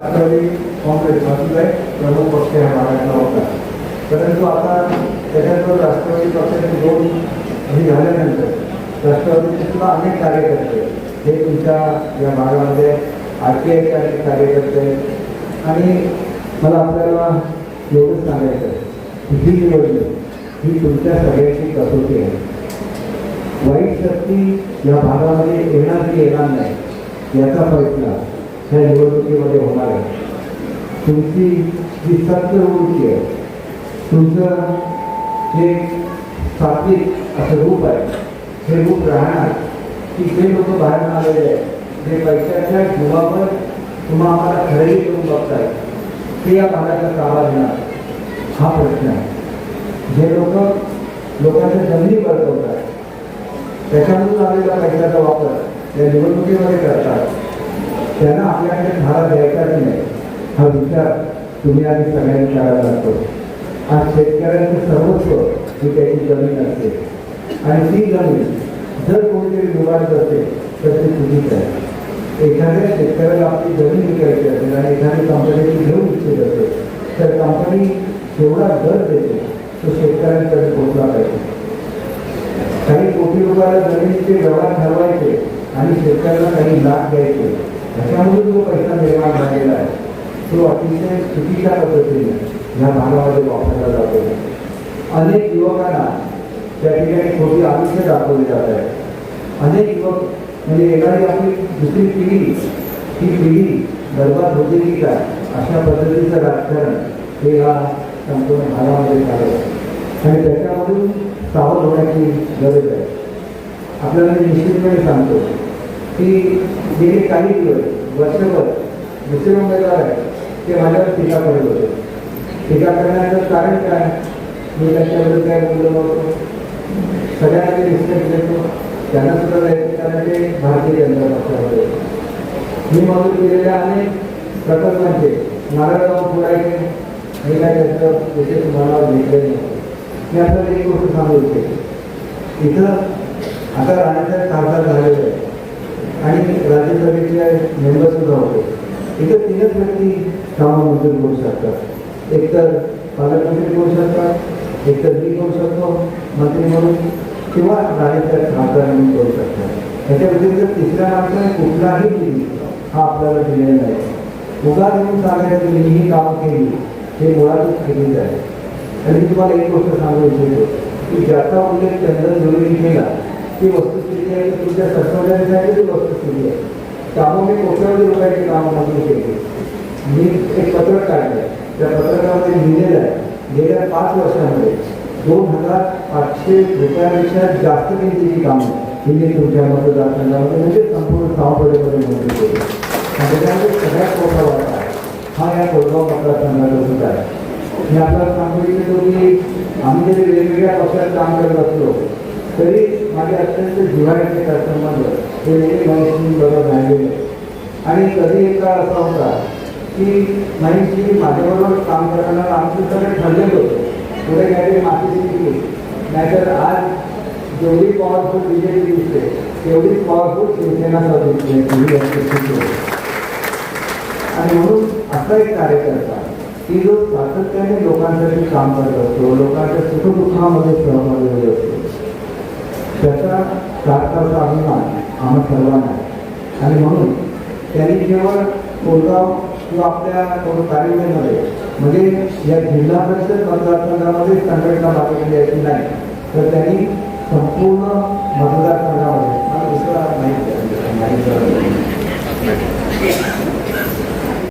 राष्ट्रवादी काँग्रेस आहे प्रमुख पक्ष आहे भागातला होता परंतु आता त्याच्यानंतर राष्ट्रवादी पक्षाचे दोन हे झाल्यानंतर राष्ट्रवादीचे सुद्धा अनेक कार्यकर्ते हे तुमच्या या भागामध्ये आर टी आयचे अनेक कार्यकर्ते आणि मला आपल्याला एवढंच सांगायचं आहे ही निवडणूक ही तुमच्या सगळ्याची कसोटी आहे. वाईट शक्ती या भागामध्ये येणार की येणार नाही याचा फैसला ह्या निवडणुकीमध्ये होणार आहे तुमची जी सत्यवृत्ती आहे तुमचं जे सात्विक असं रूप आहे हे रूप राहणार की जे लोक बाहेर आलेले आहेत जे पैशाच्या जीवावर तुम्हा आम्हाला खरेदी करून बघताय ते या भागाचा ताबा घेणार हा प्रश्न आहे जे लोक लोकांच्या जमिनी बळकवतात त्याच्यामधून आलेल्या पैशाचा वापर या निवडणुकीमध्ये करतात त्यांना आपल्याकडे धारा द्यायचा की नाही. हा विचार तुम्ही आणि सगळ्यांनी करायला लागतो. आज शेतकऱ्यांचं सर्वस्व ही त्याची जमीन असते. आणि ती जमीन जर कोणीतरी निवाडत असेल तर ते चुकीचं आहे. एखाद्या शेतकऱ्याला आपली जमीन विकायची असेल आणि एखादी कंपनीची घेऊ इच्छित असेल तर कंपनी जेवढा दर देते तो शेतकऱ्यांकडे पोहोचला पाहिजे. काही कोटी रुपयाला जमिनीचे व्यवहार ठरवायचे आणि शेतकऱ्याला काही लाभ द्यायचे त्याच्यामुळे जो पैसा निर्माण झालेला आहे तो अतिशय चुकीच्या पद्धतीने ह्या भागामध्ये वापरला जातो. अनेक युवकांना त्या ठिकाणी छोटी आयुष्य दाखवली जात आहे. अनेक युवक म्हणजे येणारी आपली दुसरी पिढी ही पिढी गर्भात होते की काय अशा पद्धतीचं राजकारण हे या संपूर्ण भागामध्ये झालं. आणि त्याच्यामधून सावध होण्याची गरज आहे. आपल्याला निश्चितपणे सांगतो की गेले काही दिवस वर्षभर दुसरे उमेदवार आहे ते माझ्यावर टीका करत होते. टीका करण्याचं कारण काय? मी त्यांच्याबद्दल काय बोललो नव्हतो? सगळ्यांना मी रिस्पेक्ट देतो त्यांना सुद्धा प्रयत्न कारण ते भारतीय जनता पक्षामध्ये मी मदत केलेल्या अनेक प्रकल्पांचे. नारळ पुरायचे मी काय त्याचं विशेष मला भेटले नाही. मी आता एक गोष्ट सांगू इच्छिते इथं आता राहण्याचे खासदार झालेलं आहे. आणि राज्यसभेचे मेंबर सुद्धा होते. इथं तीनच व्यक्ती कामाबद्दल बोलू शकतात. एक तर पालकमंत्री बोलू शकतात एक तर मी करू शकतो मंत्री म्हणून किंवा राज्याच्या खासदार म्हणून करू शकतात. याच्या व्यतिरिक्त तिसऱ्या माणसाने कुठलाही निधी हा आपल्याला दिलेला नाही. उगा देऊन सांगायला तुम्ही ही कामं केली हे मुळातच केलेलं आहे. आणि मी तुम्हाला एक गोष्ट सांगू इच्छितो की ज्याचा उल्लेख चंद्रन जोडीने केला ती वस्तुस्थिती आहे की तुमच्या सत्वजांसाठी ती वस्तुस्थिती आहे त्यामुळे मी कोट्यावधी रुपयाची कामं मंजूर केली मी एक पत्रक काढलं त्या पत्रकामध्ये लिहिलेलं आहे गेल्या पाच वर्षामध्ये दोन हज़ार पाचशे रुपयापेक्षा जास्त किमतीची कामं ही। मी तुमच्या मतदारसंघामध्ये म्हणजे संपूर्ण सावपेठेमध्ये मंजूर केली आणि त्याच्यामध्ये सगळ्यात मोठा वाटा आहे हा या कोळगाव मतदारसंघाचा सुद्धा आहे मी आपल्याला सांगू इच्छितो की आम्ही जरी वेगवेगळ्या पक्षात काम करत असलो तरी माझे अत्यंत जिव्हाळ्याचे संबंध हे नेहमी बरोबर राहिलेले. आणि कधी एक काळ असा होता की महेशजी माझ्याबरोबर काम करताना आमचं सगळं ठरलेलं होतं. पुढे काहीतरी माती शिकली. नाहीतर आज जेवढी पॉवरफुल बी जे पी दिसते तेवढीच पॉवरफुल शिवसेना होती. आणि म्हणून असा एक कार्यकर्ता की जो सातत्याने लोकांसाठी काम करत असतो लोकांच्या सुखदुःखामध्ये सहभागी प्रार्थाचा अभिमान आम्हा सर्वांना आणि म्हणून त्यांनी केवळ कोरगाव किंवा आपल्या कार्यालयामध्ये म्हणजे या जिल्हा परिषद मतदारसंघामध्ये संघटना दाखल केली अशी नाही तर त्यांनी संपूर्ण मतदारसंघामध्ये मला दुसरा नाही.